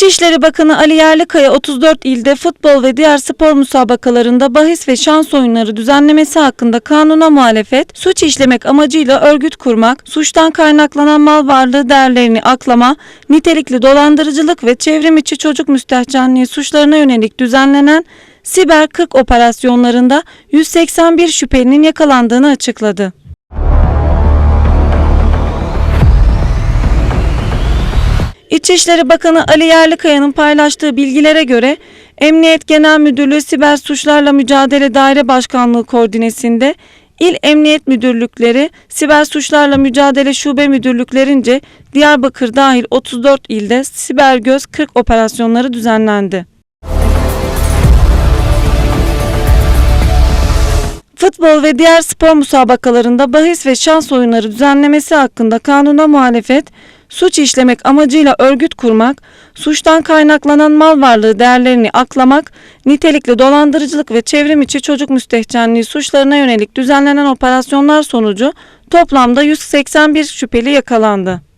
İçişleri Bakanı Ali Yerlikaya 34 ilde futbol ve diğer spor müsabakalarında bahis ve şans oyunları düzenlemesi hakkında kanuna muhalefet, suç işlemek amacıyla örgüt kurmak, suçtan kaynaklanan mal varlığı değerlerini aklama, nitelikli dolandırıcılık ve çevrim içi çocuk müstehcenliği suçlarına yönelik düzenlenen Siber 40 operasyonlarında 181 şüphelinin yakalandığını açıkladı. İçişleri Bakanı Ali Yerlikaya'nın paylaştığı bilgilere göre Emniyet Genel Müdürlüğü Siber Suçlarla Mücadele Daire Başkanlığı koordinesinde İl Emniyet Müdürlükleri, Siber Suçlarla Mücadele Şube Müdürlüklerince Diyarbakır dahil 34 ilde Siber Göz 40 operasyonları düzenlendi. Futbol ve diğer spor müsabakalarında bahis ve şans oyunları düzenlemesi hakkında kanuna muhalefet, suç işlemek amacıyla örgüt kurmak, suçtan kaynaklanan mal varlığı değerlerini aklamak, nitelikli dolandırıcılık ve çevrim içi çocuk müstehcenliği suçlarına yönelik düzenlenen operasyonlar sonucu toplamda 181 şüpheli yakalandı.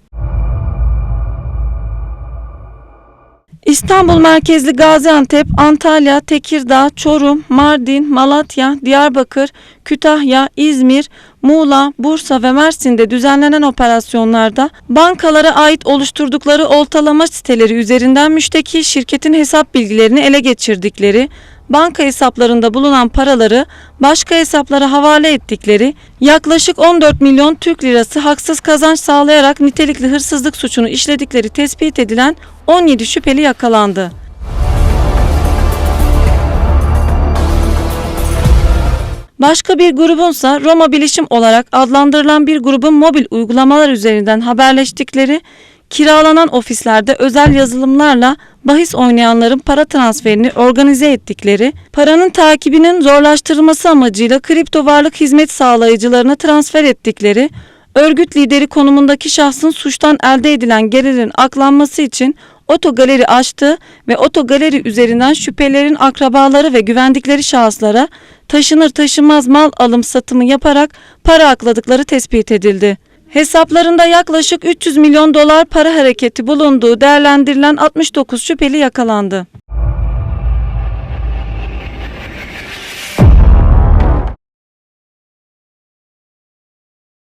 İstanbul merkezli Gaziantep, Antalya, Tekirdağ, Çorum, Mardin, Malatya, Diyarbakır, Kütahya, İzmir, Muğla, Bursa ve Mersin'de düzenlenen operasyonlarda bankalara ait oluşturdukları oltalama siteleri üzerinden müşteki şirketin hesap bilgilerini ele geçirdikleri, banka hesaplarında bulunan paraları başka hesaplara havale ettikleri, yaklaşık 14 milyon Türk lirası haksız kazanç sağlayarak nitelikli hırsızlık suçunu işledikleri tespit edilen 17 şüpheli yakalandı. Başka bir grubunsa Roma Bilişim olarak adlandırılan bir grubun mobil uygulamalar üzerinden haberleştikleri, kiralanan ofislerde özel yazılımlarla bahis oynayanların para transferini organize ettikleri, paranın takibinin zorlaştırılması amacıyla kripto varlık hizmet sağlayıcılarına transfer ettikleri, örgüt lideri konumundaki şahsın suçtan elde edilen gelirin aklanması için otogaleri açtı ve otogaleri üzerinden şüphelerin akrabaları ve güvendikleri şahıslara taşınır taşınmaz mal alım satımı yaparak para akladıkları tespit edildi. Hesaplarında yaklaşık 300 milyon dolar para hareketi bulunduğu değerlendirilen 69 şüpheli yakalandı.